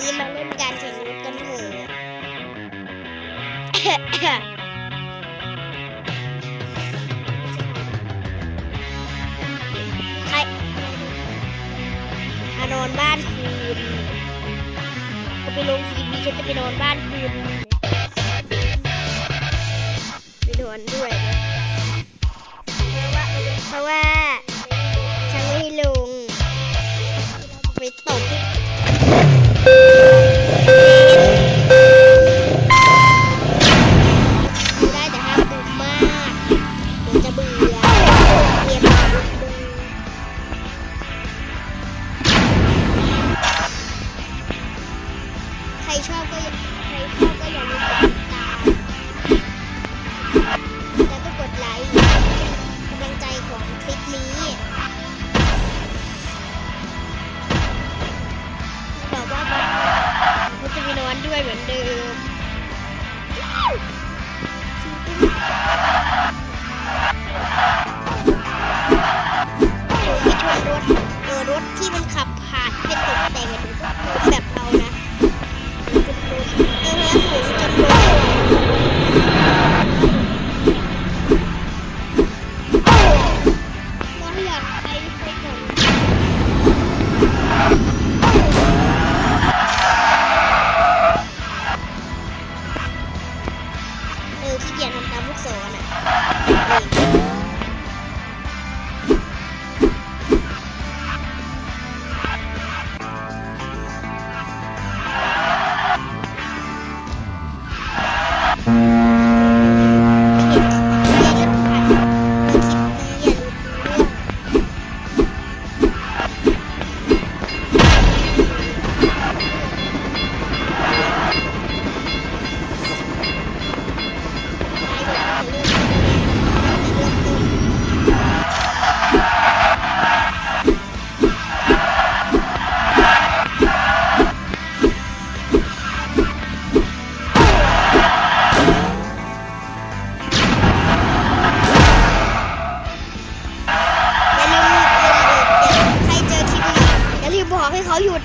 นี้มาเล่นการแข่งรถกันเถอะใครนอนบ้านคืนจะไปลงทีวีฉันจะไปนอนบ้านคืนไปนอนด้วย 开车的有，开车的有没有？ ขี้เกียจทำตามลูกศรอะ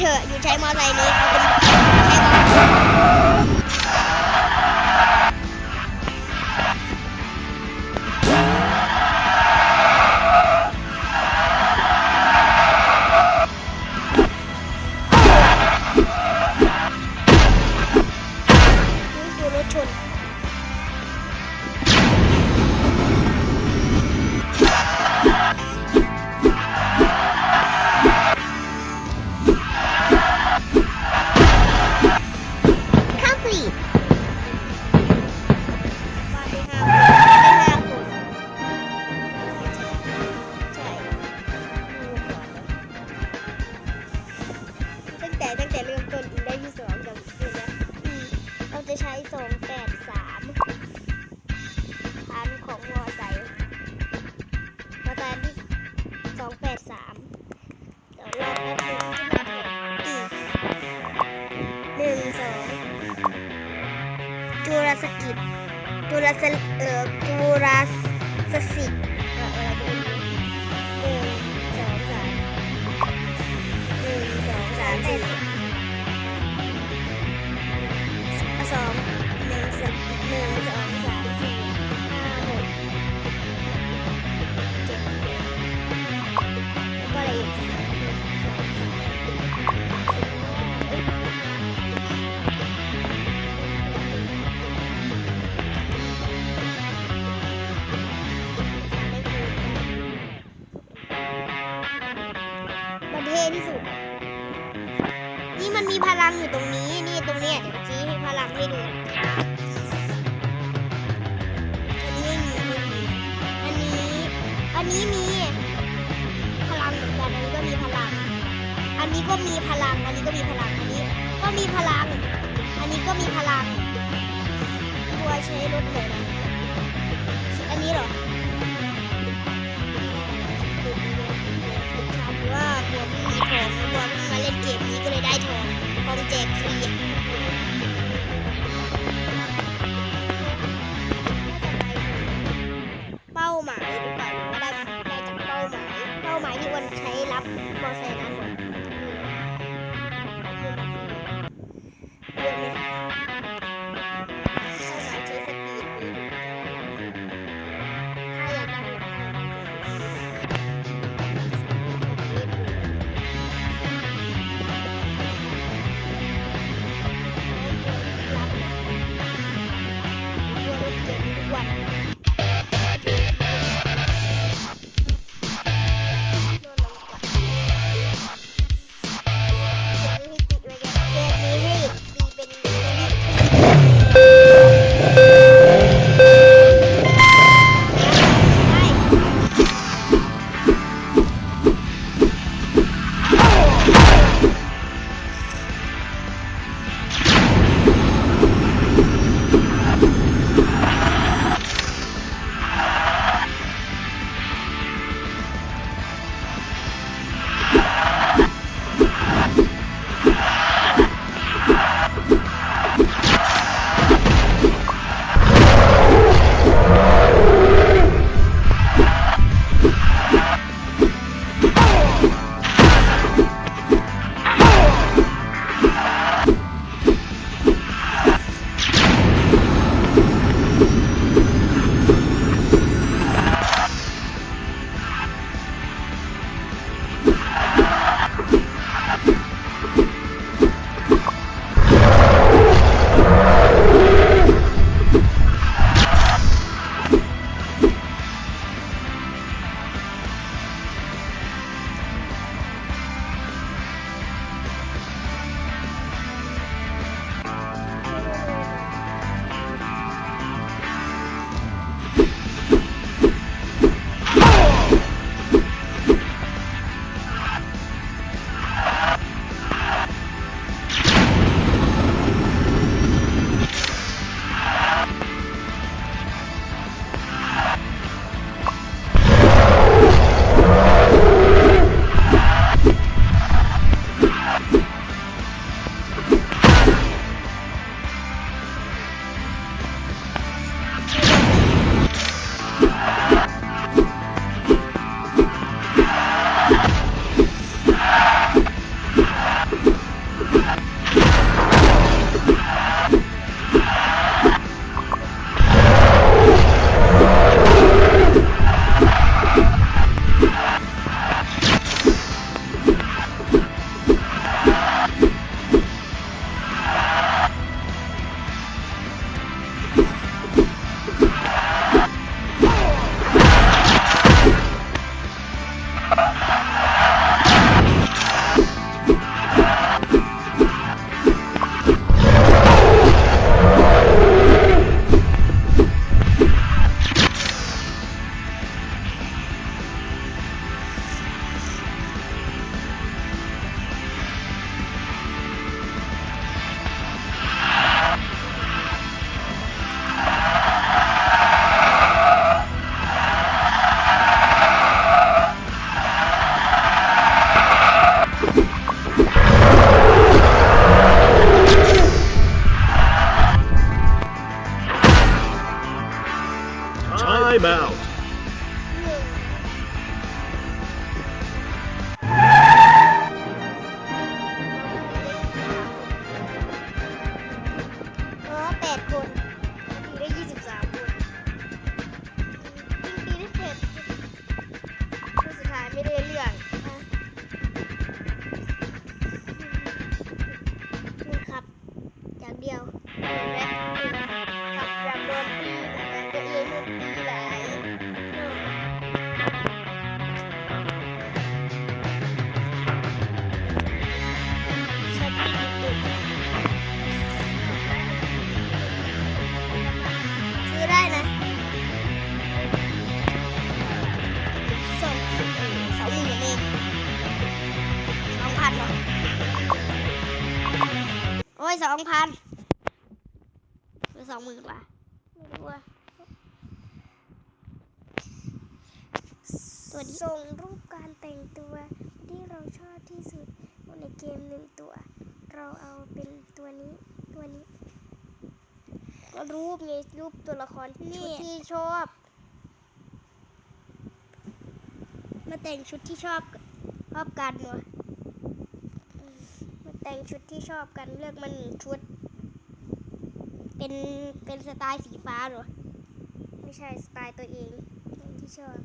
เถอะ อยู่ใช้มอไซค์นี้ สองราลสกิตจูราสเอ่อจุลสสสสาสสามสี่ นี้มีพลังเหมือนกันอันนี้ก็มีพลัง อันนี้ก็มีพลัง อันนี้ก็มีพลัง อันนี้ก็มีพลัง อันนี้ก็มีพลังตัวใช้รถเลยนะอันนี้เหรอ โอ้ยสองพันหรือสองหมื่นวะไม่รู้ว่าตัวนี้ส่งรูปการแต่งตัวที่เราชอบที่สุดในเกมหนึ่งตัว เราเอาเป็นตัวนี้ตัวนี้ ก็รูปไงรูปตัวละครชุดที่ชอบ มาแต่งชุดที่ชอบชอบกันวะอืมมา แต่งชุดที่ชอบกันเลือกมาหนึ่งชุด เป็นเป็นสไตล์สีฟ้าเหรอ ไม่ใช่สไตล์ตัวเองที่ชอบ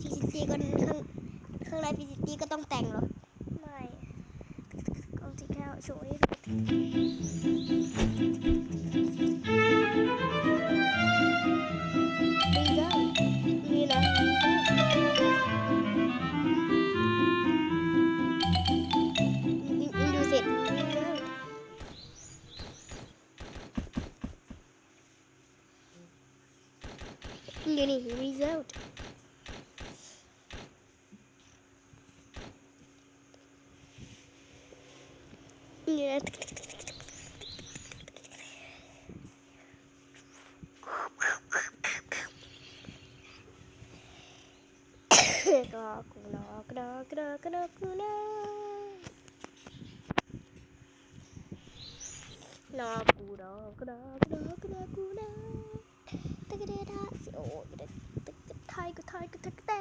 พีซิตี้ก็ข้าง ข้างในพีซิตี้ก็ต้องแต่งเหรอ ไม่เอาที่แค่โชว์ให้ดูดีจังนี่นะอินอินดูเสร็จนี่นี่ result กูนอกรอกรอกรอกกูนอนอกูรอกรอกรอกรอกูนะตะกะเดดาสิโอตะกะตะกะไทยก็ไทยก็ตะกะแต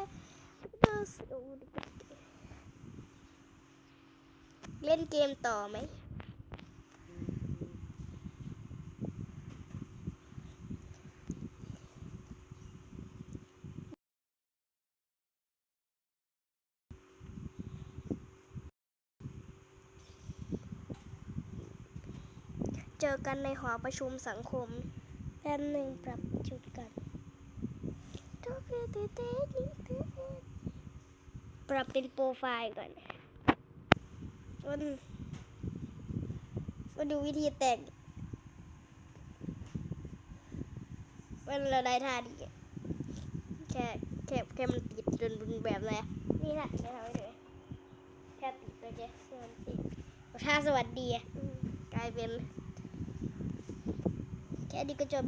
เดาสิโอตะกะแตเล่นเกมต่อไหม อกันในหอประชุมสังคมแป๊บหนึ่งปรับจุดกันปรับเป็นโปรไฟล์ก่อนมันมาดูวิธีแต่งมันเราได้ท่าดีอะแค่แค่แค่มันติดจนเป็นแบบอะไรอะนี่นะจะทำให้ดูแค่ติดตัวเจ๊มันติดท่าสวัสดีอะอืมกลายเป็น แค่นี้ก็จบ